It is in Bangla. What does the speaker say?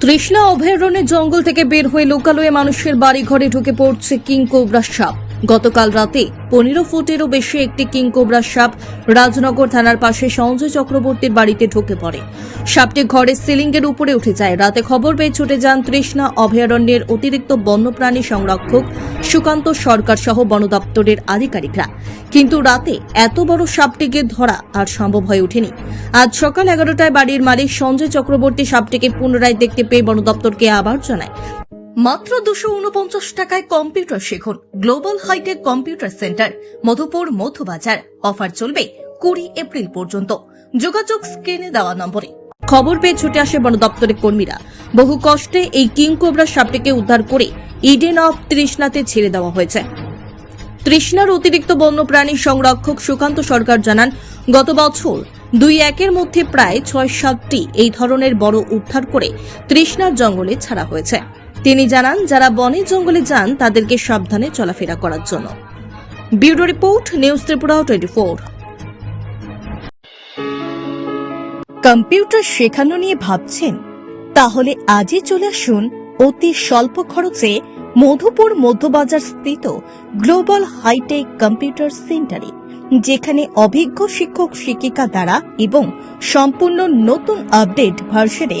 তৃষ্ণা অভয়ারণ্যের জঙ্গল থেকে বের হয়ে লোকালয়ে মানুষের বাড়ি ঘরে ঢুকে পড়ছে কিং কোবরা সাপ। গতকাল রাতে পনেরো ফুটেরও বেশি একটি কিং কোবরা সাপ রাজনগর থানার পাশে সঞ্জয় চক্রবর্তীর বাড়িতে ঢুকে পড়ে। সাপটি ঘরের সিলিংয়ের উপরে উঠে যায়। রাতে খবর পেয়ে ছুটে যান তৃষ্ণা অভয়ারণ্যের অতিরিক্ত বন্যপ্রাণী সংরক্ষক সুকান্ত সরকার সহ বন দপ্তরের আধিকারিকরা। কিন্তু রাতে এত বড় সাপটিকে ধরা আর সম্ভব হয়ে ওঠেনি। আজ সকাল এগারোটায় বাড়ির মালিক সঞ্জয় চক্রবর্তী সাপটিকে পুনরায় দেখতে পেয়ে বন দপ্তরকে আবার জানায়। মাত্র দুশো উনপঞ্চাশ টাকায় কম্পিউটার শিখুন। Global hitech computer centre, Madhupur Madhubazar. Offer চলবে কুড়ি এপ্রিল পর্যন্ত। যোগাযোগ স্ক্রিনে দেওয়া নম্বরে। খবর পেয়ে ছুটে আসে বন দপ্তরের কর্মীরা। বহু কষ্টে এই কিংকোবরা সাপটিকে উদ্ধার করে ইডেন অফ তৃষ্ণাতে ছেড়ে দেওয়া হয়েছে। তৃষ্ণার অতিরিক্ত বন্যপ্রাণী সংরক্ষক সুকান্ত সরকার জানান, গত বছর দুই একের মধ্যে প্রায় ছয় সাতটি এই ধরনের বড় উদ্ধার করে তৃষ্ণার জঙ্গলে ছাড়া হয়েছে। তিনি জানান, যারা বনে জঙ্গলে যান, তাদেরকে সাবধানে চলাফেরা করার জন্য। Bureau report, news Tripura twenty four. Computer শেখানো নিয়ে ভাবছেন? তাহলে আজই চলে আসুন অতি স্বল্প খরচে মধুপুর মধ্যবাজার স্থিত গ্লোবাল হাইটেক কম্পিউটার সেন্টারে, যেখানে অভিজ্ঞ শিক্ষক শিক্ষিকা দ্বারা এবং সম্পূর্ণ নতুন আপডেট ভার্সনে